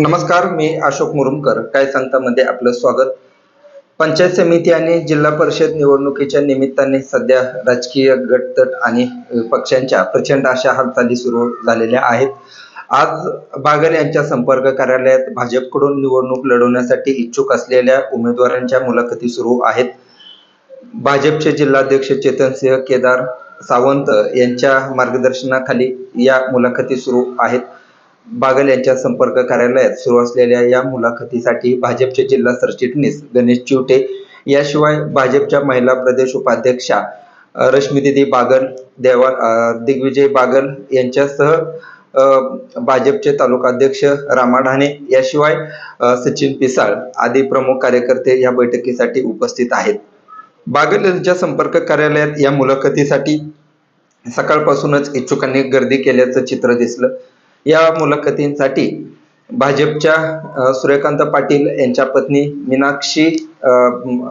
नमस्कार मी अशोक मुरुमकर. काय सांगता मध्ये आपलं स्वागत. पंचायत समिती आणि जिल्हा परिषद निवडणुकीच्या निमित्ताने सध्या राजकीय गटतट आणि पक्षांच्या प्रचंड अशा हालचाली सुरू झालेल्या आहेत. आज बागल यांच्या संपर्क कार्यालयात भाजपकडून निवडणूक लढवण्यासाठी इच्छुक असलेल्या उमेदवारांच्या मुलाखती सुरू आहेत. भाजपचे जिल्हाध्यक्ष चेतनसिंह केदार सावंत यांच्या मार्गदर्शनाखाली या मुलाखती सुरू आहेत. बागल यांच्या संपर्क कार्यालयात सुरू असलेल्या या मुलाखतीसाठी भाजपचे जिल्हा सरचिटणीस गणेश चिवटे याशिवाय भाजपच्या महिला प्रदेश उपाध्यक्षा रश्मीदिदी बागल देवा दिग्विजय बागल यांच्यासह भाजपचे तालुकाध्यक्ष रामा ढाणे याशिवाय सचिन पिसाळ आदी प्रमुख कार्यकर्ते या बैठकीसाठी उपस्थित आहेत. बागल यांच्या संपर्क कार्यालयात या मुलाखतीसाठी सकाळपासूनच इच्छुकांनी गर्दी केल्याचं चित्र दिसलं. या मुलाखतींसाठी भाजपच्या सूर्यकांत पाटील यांच्या पत्नी मीनाक्षी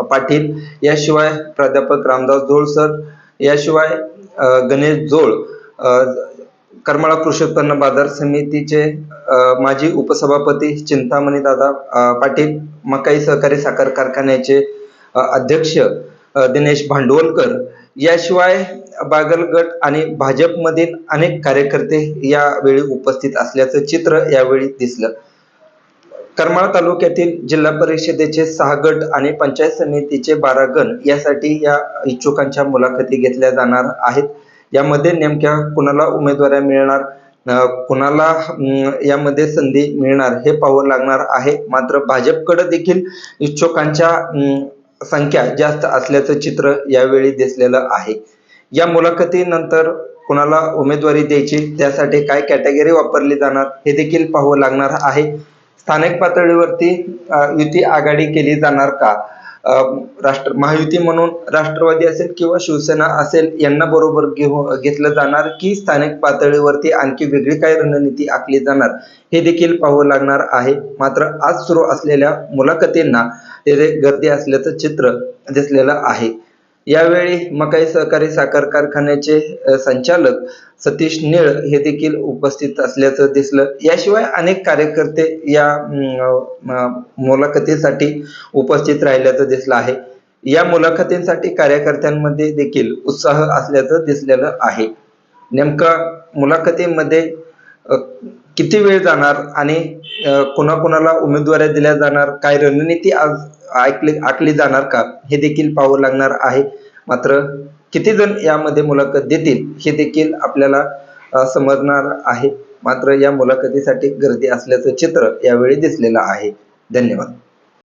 पाटील याशिवाय प्राध्यापक रामदास जोळ सर याशिवाय गणेश जोळ करमाळा कृषी उत्पन्न बाजार समितीचे माजी उपसभापती चिंतामणी दादा पाटील मकाई सहकारी साखर कारखान्याचे अध्यक्ष दिनेश भांडवलकर याशिवाय बागलगट आणि भाजपमधील अनेक कार्यकर्ते यावेळी उपस्थित असल्याचं चित्र यावेळी दिसलं. करमाळा तालुक्यातील जिल्हा परिषदेचे सहा गट आणि पंचायत समितीचे बारा गण यासाठी या इच्छुकांच्या मुलाखती घेतल्या जाणार आहेत. यामध्ये नेमक्या कुणाला उमेदवाऱ्या मिळणार कुणाला यामध्ये संधी मिळणार हे पाहावं लागणार आहे. मात्र भाजपकडे देखील इच्छुकांच्या संख्या जास्त असल्याचं चित्र यावेळी दिसलेलं आहे. या मुलाखतीनंतर कुणाला उमेदवारी द्यायची त्यासाठी काय कॅटेगरी वापरली जाणार हे देखील पाहावं लागणार आहे. स्थानिक पातळीवरती युती आघाडी केली जाणार का? राष्ट्र महायुती म्हणून राष्ट्रवादी असेल किंवा शिवसेना असेल यांना बरोबर घेऊ घेतलं जाणार की स्थानिक पातळीवरती आणखी वेगळी काय रणनीती आखली जाणार हे देखील पाहावं लागणार आहे. मात्र आज सुरू असलेल्या मुलाखतींना तेथे गर्दी असल्याचं चित्र दिसलेलं आहे. यावेळी मकाई सहकारी साखर कारखान्याचे संचालक सतीश निळ हे देखील उपस्थित असल्याचं दिसलं. याशिवाय अनेक कार्यकर्ते या मुलाखतीसाठी उपस्थित राहिल्याचं दिसलं आहे. या मुलाखतींसाठी कार्यकर्त्यांमध्ये देखील उत्साह असल्याचं दिसलेलं आहे. नेमका मुलाखतीमध्ये किती वेळ जाणार आणि कोणाकोणाला उमेदवारी उमेदवाऱ्या दिल्या जाणार काय रणनीती आज ऐकली आखली जाणार का हे देखील पाहावं लागणार आहे. मात्र किती जण यामध्ये मुलाखत देतील हे देखील आपल्याला समजणार आहे. मात्र या मुलाखतीसाठी गर्दी असल्याचं चित्र यावेळी दिसलेलं आहे. धन्यवाद.